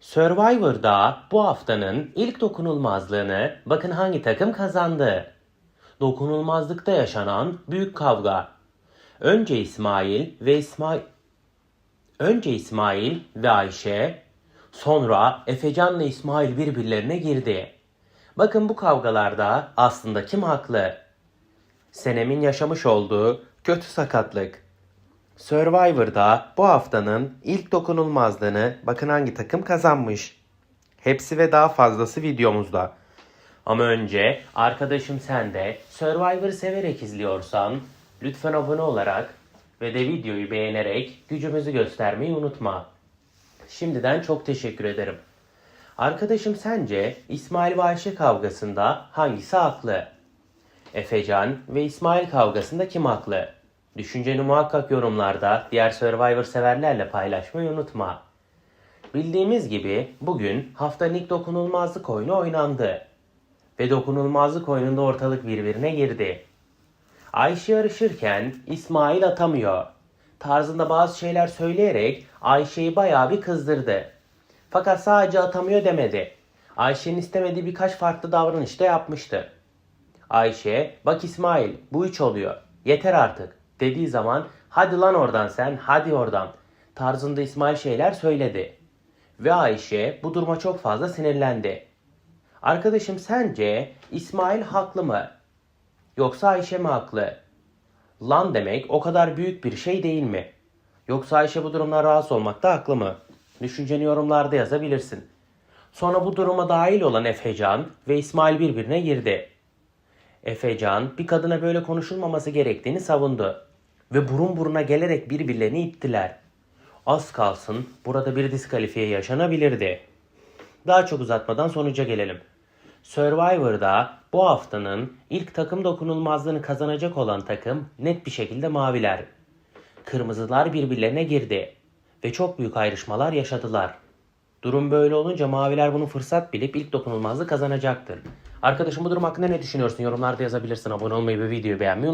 Survivor'da bu haftanın ilk dokunulmazlığını bakın hangi takım kazandı. Dokunulmazlıkta yaşanan büyük kavga. Önce İsmail ve İsmail Önce İsmail ve Ayşe, sonra Efecan'la İsmail birbirlerine girdi. Bakın bu kavgalarda aslında kim haklı? Senem'in yaşamış olduğu kötü sakatlık. Survivor'da bu haftanın ilk dokunulmazlığını bakın hangi takım kazanmış. Hepsi ve daha fazlası videomuzda. Ama önce arkadaşım sen de Survivor'ı severek izliyorsan lütfen abone olarak ve de videoyu beğenerek gücümüzü göstermeyi unutma. Şimdiden çok teşekkür ederim. Arkadaşım sence İsmail ve Ayşe kavgasında hangisi haklı? Efecan ve İsmail kavgasında kim haklı? Düşünceni muhakkak yorumlarda diğer Survivor severlerle paylaşmayı unutma. Bildiğimiz gibi bugün haftanın ilk dokunulmazlık oyunu oynandı. Ve dokunulmazlık oyununda ortalık birbirine girdi. Ayşe yarışırken İsmail atamıyor. Tarzında bazı şeyler söyleyerek Ayşe'yi bayağı bir kızdırdı. Fakat sadece atamıyor demedi. Ayşe'nin istemediği birkaç farklı davranış da yapmıştı. Ayşe, bak İsmail bu üç oluyor. Yeter artık dediği zaman hadi lan oradan sen hadi oradan tarzında İsmail şeyler söyledi. Ve Ayşe bu duruma çok fazla sinirlendi. Arkadaşım sence İsmail haklı mı? Yoksa Ayşe mi haklı? Lan demek o kadar büyük bir şey değil mi? Yoksa Ayşe bu durumdan rahatsız olmakta haklı mı? Düşünceni yorumlarda yazabilirsin. Sonra bu duruma dahil olan Efecan ve İsmail birbirine girdi. Efecan bir kadına böyle konuşulmaması gerektiğini savundu. Ve burun buruna gelerek birbirlerini ittiler. Az kalsın burada bir diskalifiye yaşanabilirdi. Daha çok uzatmadan sonuca gelelim. Survivor'da bu haftanın ilk takım dokunulmazlığını kazanacak olan takım net bir şekilde maviler. Kırmızılar birbirlerine girdi ve çok büyük ayrışmalar yaşadılar. Durum böyle olunca maviler bunu fırsat bilip ilk dokunulmazlığı kazanacaktır. Arkadaşım bu durum hakkında ne düşünüyorsun? Yorumlarda yazabilirsin. Abone olmayı ve videoyu beğenmeyi.